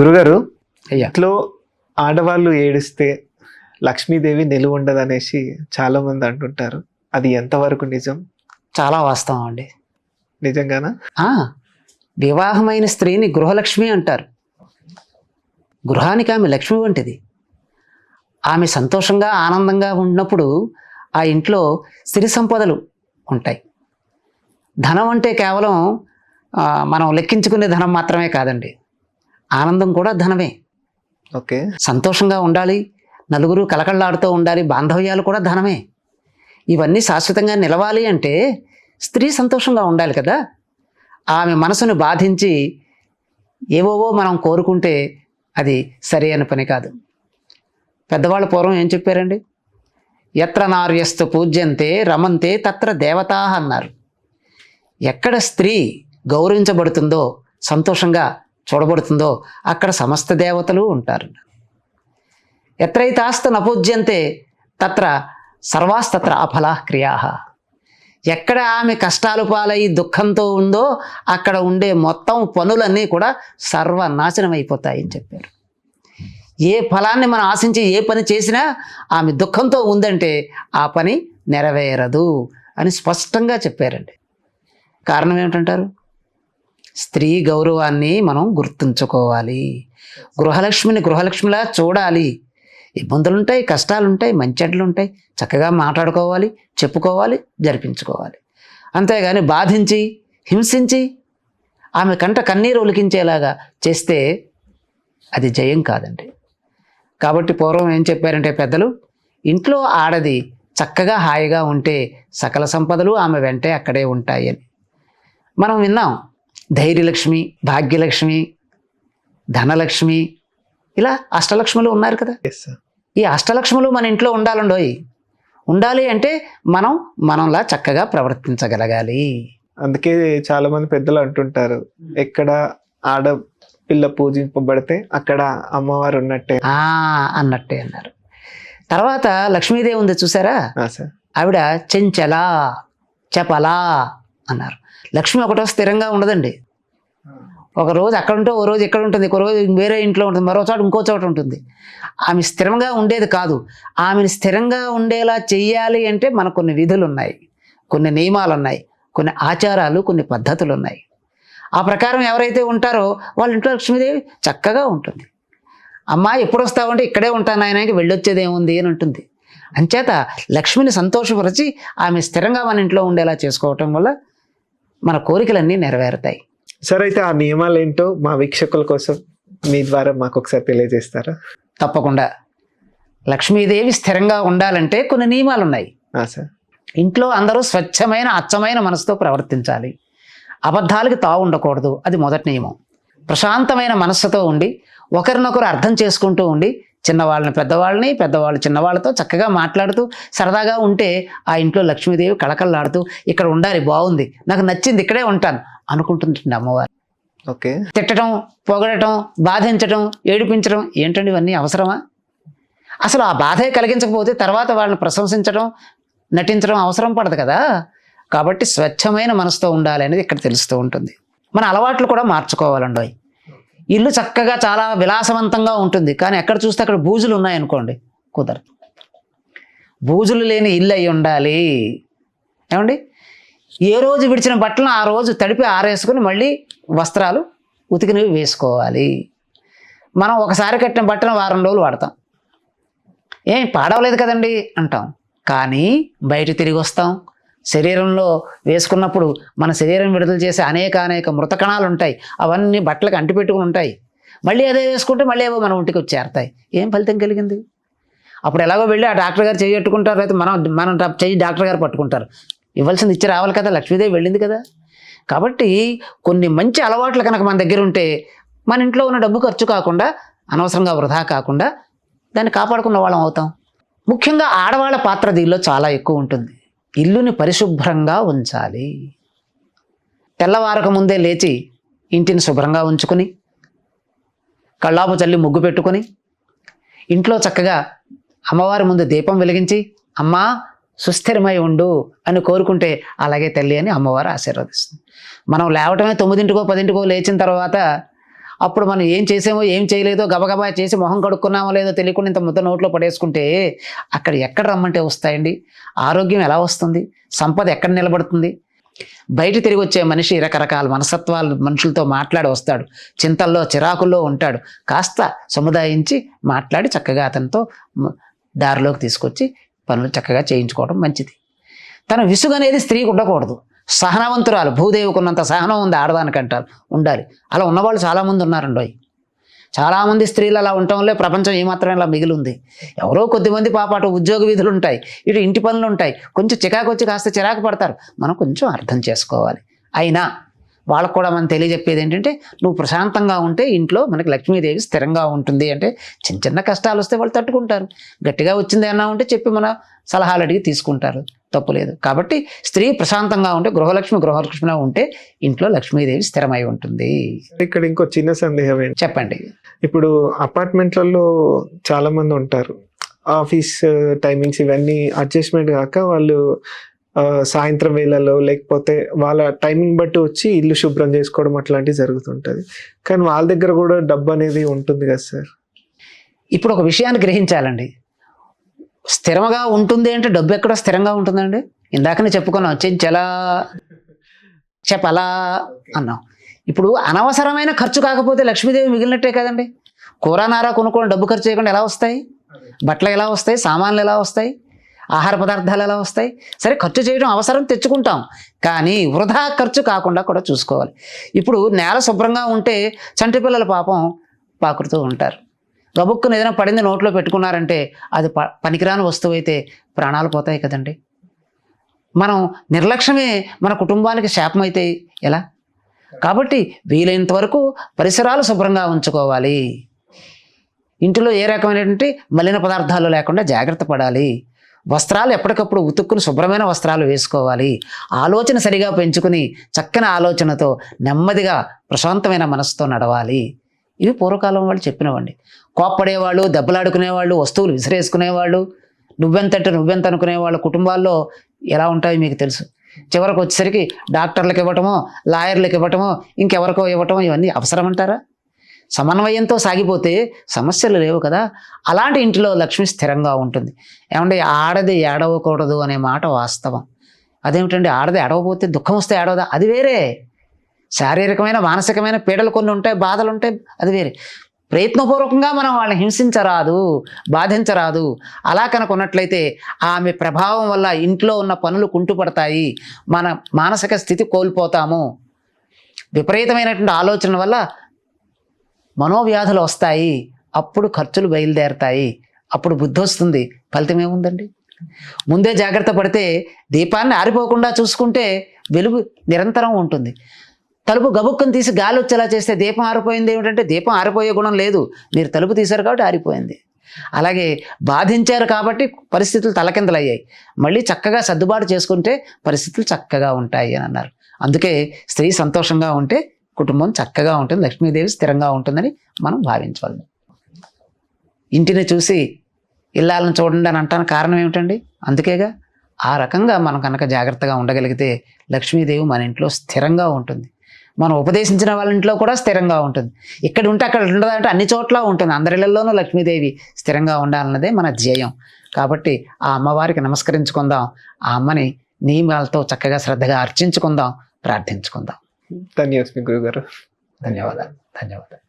గురుగారు ఇంట్లో ఆడవాళ్ళు ఏడిస్తే లక్ష్మీదేవి నిలువ ఉండదనేసి చాలా మంది అంటుంటారు. అది ఎంతవరకు నిజం? చాలా వాస్తవం అండి. నిజంగానా? వివాహమైన స్త్రీని గృహలక్ష్మి అంటారు. గృహానికి ఆమె లక్ష్మి వంటిది. ఆమె సంతోషంగా ఆనందంగా ఉన్నప్పుడు ఆ ఇంట్లో సిరి సంపదలు ఉంటాయి. ధనం అంటే కేవలం మనం లెక్కించుకునే ధనం మాత్రమే కాదండి. ఆనందం కూడా ధనమే. ఓకే. సంతోషంగా ఉండాలి నలుగురు కలకళ్ళాడుతూ ఉండాలి బాంధవ్యాలు కూడా ధనమే. ఇవన్నీ శాశ్వతంగా నిలవాలి అంటే స్త్రీ సంతోషంగా ఉండాలి కదా. ఆమె మనసును బాధించి ఏవోవో మనం కోరుకుంటే అది సరి అని పని కాదు. పెద్దవాళ్ళ పూర్వం ఏం చెప్పారండి? ఎత్ర నార్యస్తు పూజ్యంతే రమంతే తత్ర దేవతా అన్నారు. ఎక్కడ స్త్రీ గౌరవించబడుతుందో సంతోషంగా చూడబడుతుందో అక్కడ సమస్త దేవతలు ఉంటారు. ఎత్రైతాస్త నపూజ్యంతే తత్ర సర్వాస్తత్ర అఫలా క్రియా. ఎక్కడ ఆమె కష్టాలు పాలై దుఃఖంతో ఉందో అక్కడ ఉండే మొత్తం పనులన్నీ కూడా సర్వనాశనం అయిపోతాయని చెప్పారు. ఏ ఫలాన్ని మనం ఆశించి ఏ పని చేసినా ఆమె దుఃఖంతో ఉందంటే ఆ పని నెరవేరదు అని స్పష్టంగా చెప్పారండి. కారణం ఏమిటంటారు? స్త్రీ గౌరవాన్ని మనం గుర్తుంచుకోవాలి. గృహలక్ష్మిని గృహలక్ష్మిలా చూడాలి. ఇబ్బందులు ఉంటాయి కష్టాలు ఉంటాయి చక్కగా మాట్లాడుకోవాలి చెప్పుకోవాలి జరిపించుకోవాలి. అంతేగాని బాధించి హింసించి ఆమె కంట కన్నీరు ఒలికించేలాగా చేస్తే అది జయం కాదండి. కాబట్టి పూర్వం ఏం చెప్పారంటే పెద్దలు ఇంట్లో ఆడది చక్కగా హాయిగా ఉంటే సకల సంపదలు ఆమె వెంటే అక్కడే ఉంటాయి అని మనం విన్నాం ధైర్యలక్ష్మి భాగ్యలక్ష్మి ధనలక్ష్మి ఇలా అష్టలక్ష్ములు ఉన్నారు కదా. ఈ అష్టలక్ష్ములు మన ఇంట్లో ఉండాలండోయ్. ఉండాలి అంటే మనం మనంలా చక్కగా ప్రవర్తించగలగాలి. అందుకే చాలా మంది పెద్దలు అంటుంటారు ఎక్కడ ఆడ పిల్ల పూజింపబడితే అక్కడ అమ్మవారు ఉన్నట్టే. ఆ అన్నట్టే అన్నారు. తర్వాత లక్ష్మీదేవి ఉంది చూసారా? ఆవిడ చెంచల చపలా అన్నారు. లక్ష్మి ఒకటో స్థిరంగా ఉండదండి. ఒక రోజు అక్కడ ఉంటే ఓ రోజు ఎక్కడ ఉంటుంది ఒక రోజు వేరే ఇంట్లో ఉంటుంది మరో చోట ఇంకో చోట ఉంటుంది. ఆమె స్థిరంగా ఉండేది కాదు. ఆమెను స్థిరంగా ఉండేలా చెయ్యాలి అంటే మనకు కొన్ని విధులు ఉన్నాయి కొన్ని నియమాలు ఉన్నాయి కొన్ని ఆచారాలు కొన్ని పద్ధతులు ఉన్నాయి ఆ ప్రకారం ఎవరైతే ఉంటారో వాళ్ళ ఇంట్లో లక్ష్మీదేవి చక్కగా ఉంటుంది. అమ్మ ఎప్పుడు వస్తావంటే ఇక్కడే ఉంటాను ఆయనకి వెళ్ళొచ్చేది ఏముంది అని ఉంటుంది అంచేత లక్ష్మిని సంతోషపరిచి ఆమె స్థిరంగా మన ఇంట్లో ఉండేలా చేసుకోవటం వల్ల మన కోరికలన్నీ నెరవేరుతాయి. సార్ అయితే ఆ నియమాలు ఏంటో మా వీక్షకుల కోసం మీ ద్వారా మాకు ఒకసారి తెలియజేస్తారా? తప్పకుండా. లక్ష్మీదేవి స్థిరంగా ఉండాలంటే కొన్ని నియమాలు ఉన్నాయి సార్. ఇంట్లో అందరూ స్వచ్ఛమైన అచ్చమైన మనసుతో ప్రవర్తించాలి. అబద్ధాలకి తావు ఉండకూడదు. అది మొదటి నియమం. ప్రశాంతమైన మనస్సుతో ఉండి ఒకరినొకరు అర్థం చేసుకుంటూ ఉండి చిన్నవాళ్ళని పెద్దవాళ్ళని పెద్దవాళ్ళు చిన్నవాళ్ళతో చక్కగా మాట్లాడుతూ సరదాగా ఉంటే ఆ ఇంట్లో లక్ష్మీదేవి కళకళలాడుతూ ఇక్కడ ఉండాలి బాగుంది. నాకు నచ్చింది ఇక్కడే ఉంటాను. అనుకుంటుంది అమ్మవారు. ఓకే. తిట్టడం పొగడటం బాధించడం ఏడిపించడం ఏంటండి ఇవన్నీ అవసరమా? అసలు ఆ బాధే కలిగించకపోతే తర్వాత వాళ్ళని ప్రశంసించడం నటించడం అవసరం పడదు కదా? కాబట్టి స్వచ్ఛమైన మనసుతో ఉండాలి అనేది ఇక్కడ తెలుస్తూ ఉంటుంది. మన అలవాట్లు కూడా మార్చుకోవాలండి ఇల్లు చక్కగా చాలా విలాసవంతంగా ఉంటుంది. కానీ ఎక్కడ చూస్తే అక్కడ బూజులు ఉన్నాయనుకోండి కుదరదు. బూజులు లేని ఇల్లు అయి ఉండాలి. ఏమండి? ఏ రోజు విడిచిన బట్టలను ఆ రోజు తడిపి ఆరేసుకుని మళ్ళీ వస్త్రాలు ఉతికినవి వేసుకోవాలి. మనం ఒకసారి కట్టిన బట్టను వారం రోజులు వాడతాం. ఏం పాడవలేదు కదండి అంటాం. కానీ బయట తిరిగి వస్తాం. శరీరంలో వేసుకున్నప్పుడు మన శరీరం విడుదల చేసే అనేక అనేక మృత కణాలు ఉంటాయి. అవన్నీ బట్టలకు అంటిపెట్టుకుని ఉంటాయి. మళ్ళీ అదే వేసుకుంటే మళ్ళీ ఏవో మన ఒంటికి వచ్చి చేరతాయి ఏం ఫలితం కలిగింది? అప్పుడు ఎలాగో వెళ్ళి ఆ డాక్టర్ గారు చేయట్టుకుంటారు అయితే మనం మనం చెయ్యి డాక్టర్ గారు పట్టుకుంటారు. ఇవ్వాల్సింది ఇచ్చి రావాలి కదా లక్ష్మీదేవి వెళ్ళింది కదా. కాబట్టి కొన్ని మంచి అలవాట్లు కనుక మన దగ్గర ఉంటే మన ఇంట్లో ఉన్న డబ్బు ఖర్చు కాకుండా అనవసరంగా వృధా కాకుండా దాన్ని కాపాడుకున్న వాళ్ళం అవుతాం. ముఖ్యంగా ఆడవాళ్ళ పాత్ర దీనిలో చాలా ఎక్కువ ఉంటుంది. ఇల్లుని పరిశుభ్రంగా ఉంచాలి. తెల్లవారక ముందే లేచి ఇంటిని శుభ్రంగా ఉంచుకొని కళ్ళాపు చల్లి ముగ్గు పెట్టుకొని ఇంట్లో చక్కగా అమ్మవారి ముందు దీపం వెలిగించి అమ్మా సుస్థిరమై ఉండు అని కోరుకుంటే అలాగే తల్లి అని అమ్మవారు ఆశీర్వదిస్తుంది. మనం లేవటమే తొమ్మిదింటికో పదింటికో లేచిన తర్వాత అప్పుడు మనం ఏం చేసామో ఏం చేయలేదో గబగబా చేసి మొహం కడుక్కున్నామో లేదో తెలియకుండా ఇంత ముద్ద నోట్లో పడేసుకుంటే అక్కడ ఎక్కడ రమ్మంటే వస్తాయండి. ఆరోగ్యం ఎలా వస్తుంది? సంపద ఎక్కడ నిలబడుతుంది? బయట తిరిగి వచ్చే మనిషి రకరకాల మనసత్వాలు మనుషులతో మాట్లాడి వస్తాడు. చింతల్లో చిరాకుల్లో ఉంటాడు. కాస్త సముదాయించి మాట్లాడి చక్కగా అతనితో దారిలోకి తీసుకొచ్చి పనులు చక్కగా చేయించుకోవడం మంచిది. తన విసుగు అనేది స్త్రీకి ఉండకూడదు. సహనవంతురాలు భూదేవికి ఉన్నంత సహనం ఉంది ఆడదానికి అంటారు ఉండాలి. అలా ఉన్నవాళ్ళు చాలామంది ఉన్నారండి చాలామంది స్త్రీలు అలా ఉండటం వల్లే ప్రపంచం ఏమాత్రం ఇలా మిగిలి ఉంది ఎవరో కొద్దిమంది పాప అటు ఉద్యోగ విధులు ఉంటాయి ఇటు ఇంటి పనులు ఉంటాయి కొంచెం చికాకు వచ్చి కాస్త చిరాకు పడతారు. మనం కొంచెం అర్థం చేసుకోవాలి. అయినా వాళ్ళకు కూడా మనం తెలియజెప్పేది ఏంటంటే నువ్వు ప్రశాంతంగా ఉంటే ఇంట్లో మనకి లక్ష్మీదేవి స్థిరంగా ఉంటుంది అంటే చిన్న చిన్న కష్టాలు వస్తే వాళ్ళు తట్టుకుంటారు. గట్టిగా వచ్చింది అన్నా ఉంటే చెప్పి మన సలహాలు అడిగి తీసుకుంటారు. తప్పు లేదు. కాబట్టి స్త్రీ ప్రశాంతంగా ఉంటే గృహలక్ష్మి గృహలక్ష్మిగా ఉంటే ఇంట్లో లక్ష్మీదేవి స్థిరమై ఉంటుంది. ఇక్కడ ఇంకో చిన్న సందేహం ఏంటి? చెప్పండి. ఇప్పుడు అపార్ట్మెంట్లలో చాలా మంది ఉంటారు. ఆఫీస్ టైమింగ్స్ ఇవన్నీ అడ్జస్ట్మెంట్ కాక వాళ్ళు సాయంత్రం వేళల్లో లేకపోతే వాళ్ళ టైమింగ్ బట్టి వచ్చి ఇల్లు శుభ్రం చేసుకోవడం అట్లాంటివి జరుగుతుంటది. కానీ వాళ్ళ దగ్గర కూడా డబ్బు అనేది ఉంటుంది కదా సార్. ఇప్పుడు ఒక విషయాన్ని గ్రహించాలండి. స్థిరంగా ఉంటుంది అంటే డబ్బు ఎక్కడ స్థిరంగా ఉంటుందండి? ఇందాకనే చెప్పుకున్నాం చెంచలా చెప్పలా అన్నాం. ఇప్పుడు అనవసరమైన ఖర్చు కాకపోతే లక్ష్మీదేవి మిగిలినట్టే కదండి? కూర నారా కొనుక్కోవడం డబ్బు ఖర్చు చేయకుండా ఎలా వస్తాయి? బట్టలు ఎలా వస్తాయి? సామాన్లు ఎలా వస్తాయి? ఆహార పదార్థాలు ఎలా వస్తాయి? సరే ఖర్చు చేయడం అవసరం తెచ్చుకుంటాం. కానీ వృధా ఖర్చు కాకుండా కూడా చూసుకోవాలి. ఇప్పుడు నేల శుభ్రంగా ఉంటే చంటి పిల్లల పాపం పాకుడుతూ ఉంటారు. గబుక్కును ఏదైనా పడింది నోట్లో పెట్టుకున్నారంటే అది ప పనికిరాని వస్తువు అయితే ప్రాణాలు పోతాయి కదండి. మనం నిర్లక్ష్యమే మన కుటుంబానికి శాపం ఎలా? కాబట్టి వీలైనంత వరకు పరిసరాలు శుభ్రంగా ఉంచుకోవాలి. ఇంటిలో ఏ రకమైనటువంటి మలిన పదార్థాలు లేకుండా జాగ్రత్త పడాలి. వస్త్రాలు ఎప్పటికప్పుడు ఉతుక్కుని శుభ్రమైన వస్త్రాలు వేసుకోవాలి. ఆలోచన సరిగా పెంచుకుని చక్కని ఆలోచనతో నెమ్మదిగా ప్రశాంతమైన మనసుతో నడవాలి. ఇవి పూర్వకాలం వాళ్ళు చెప్పినవండి. కోప్పడేవాళ్ళు దెబ్బలాడుకునేవాళ్ళు వస్తువులు విసిరేసుకునేవాళ్ళు నువ్వెంతంటే నువ్వెంత అనుకునేవాళ్ళ కుటుంబాల్లో ఎలా ఉంటాయో మీకు తెలుసు. చివరికి వచ్చేసరికి డాక్టర్లకు ఇవ్వటమో లాయర్లకు ఇవ్వటమో ఇంకెవరికో ఇవ్వటమో ఇవన్నీ అవసరం అంటారా సమన్వయంతో సాగిపోతే సమస్యలు లేవు కదా. అలాంటి ఇంటిలో లక్ష్మి స్థిరంగా ఉంటుంది. ఏమంటే ఆడది ఏడవకూడదు అనే మాట వాస్తవం. అదేమిటండి ఆడది ఏడవపోతే దుఃఖం వస్తే ఏడవదా? అది వేరే. శారీరకమైన మానసికమైన పీడలు కొన్ని ఉంటాయి బాధలు ఉంటాయి అది వేరే. ప్రయత్నపూర్వకంగా మనం వాళ్ళని హింసించరాదు బాధించరాదు. అలా కనుకున్నట్లయితే ఆమె ప్రభావం వల్ల ఇంట్లో ఉన్న పనులు కుంటుపడతాయి. మన మానసిక స్థితి కోల్పోతాము. విపరీతమైనటువంటి ఆలోచన వల్ల మనోవ్యాధులు వస్తాయి అప్పుడు ఖర్చులు బయలుదేరతాయి అప్పుడు బుద్ధి వస్తుంది. ఫలితం ఏముందండి? ముందే జాగ్రత్త పడితే దీపాన్ని ఆరిపోకుండా చూసుకుంటే వెలుగు నిరంతరం ఉంటుంది. తలుపు గబుక్కుని తీసి గాలి వచ్చేలా చేస్తే దీపం ఆరిపోయింది ఏమిటంటే దీపం ఆరిపోయే గుణం లేదు. మీరు తలుపు తీశారు కాబట్టి ఆరిపోయింది. అలాగే బాధించారు కాబట్టి పరిస్థితులు తలకిందలయ్యాయి. మళ్ళీ చక్కగా సర్దుబాటు చేసుకుంటే పరిస్థితులు చక్కగా ఉంటాయి అని అన్నారు. అందుకే స్త్రీ సంతోషంగా ఉంటే కుటుంబం చక్కగా ఉంటుంది లక్ష్మీదేవి స్థిరంగా ఉంటుందని మనం భావించవాలి ఇంటిని చూసి ఇల్లాలను చూడండి అని అంటాను కారణం ఏమిటండి? అందుకేగా ఆ రకంగా మనం కనుక జాగ్రత్తగా ఉండగలిగితే లక్ష్మీదేవి మన ఇంట్లో స్థిరంగా ఉంటుంది. మనం ఉపదేశించిన వాళ్ళ ఇంట్లో కూడా స్థిరంగా ఉంటుంది. ఇక్కడ ఉంటే అక్కడ ఉండదంటే అన్ని చోట్ల ఉంటుంది. అందరిళ్ళలోనూ లక్ష్మీదేవి స్థిరంగా ఉండాలన్నదే మన ధ్యేయం. కాబట్టి ఆ అమ్మవారికి నమస్కరించుకుందాం. ఆ అమ్మని నియమాలతో చక్కగా శ్రద్ధగా అర్చించుకుందాం ప్రార్థించుకుందాం. ಧನ್ಯ ಸ್ಮಿಗುರುಗರು ಧನ್ಯವಾದ ಧನ್ಯವಾದ